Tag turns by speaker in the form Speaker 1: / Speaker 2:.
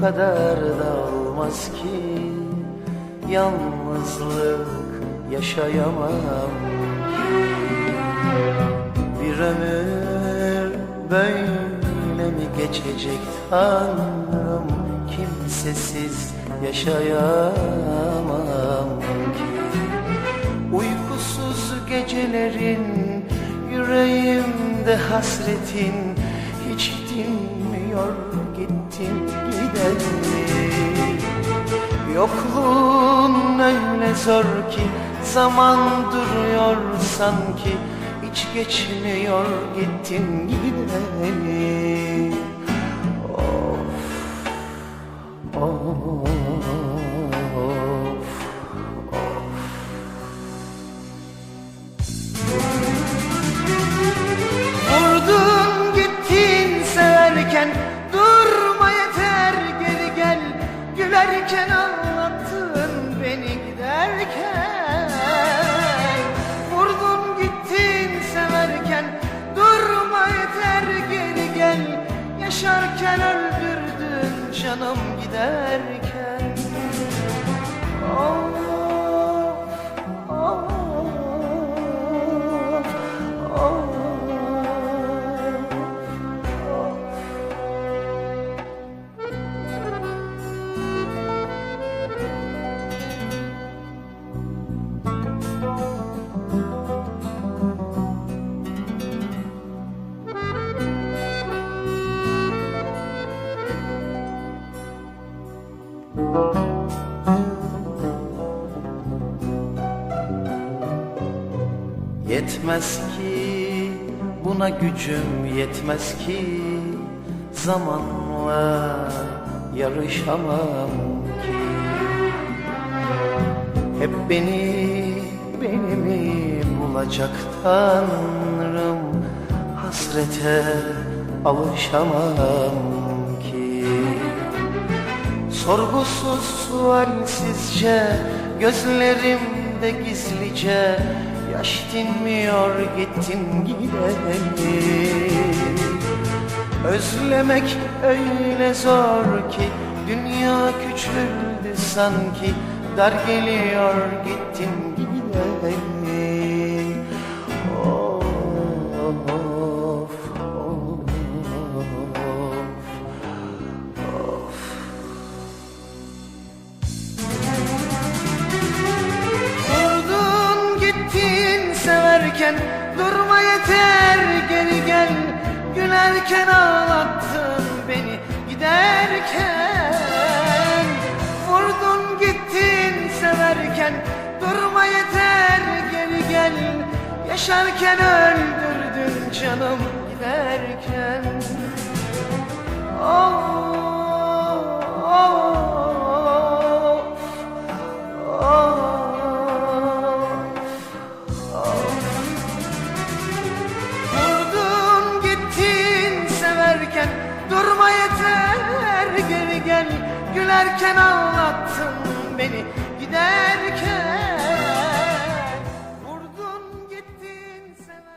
Speaker 1: kadar da olmaz ki Yalnızlık yaşayamam ki. Bir ömür böyle mi geçecek Tanrım? Kimsesiz yaşayamam ki. Uykusuz gecelerin yüreğimde hasretin Hiç dinmiyor gittin gideni Yokluğun öyle zor ki zaman duruyor sanki. Hiç geçmiyor gittin gideni Yaşarken öldürdün canım giderken. Of, Yetmez ki buna gücüm yetmez ki Zamanla yarışamam ki. Hep beni, beni mi bulacak Tanrım? Hasrete alışamam Sorgusuz sualsizce Gözlerimde gizlice Yaş dinmiyor gittin gideni Özlemek öyle zor ki Dünya küçüldü sanki Dar geliyor gittin gideni severken Durma yeter geri gel. Gülerken ağlattın beni giderken. Vurdun gittin severken Durma yeter geri gel. Yaşarken öldürdün canım giderken. Oh, geri gel. Gülerken anlattın beni. Giderken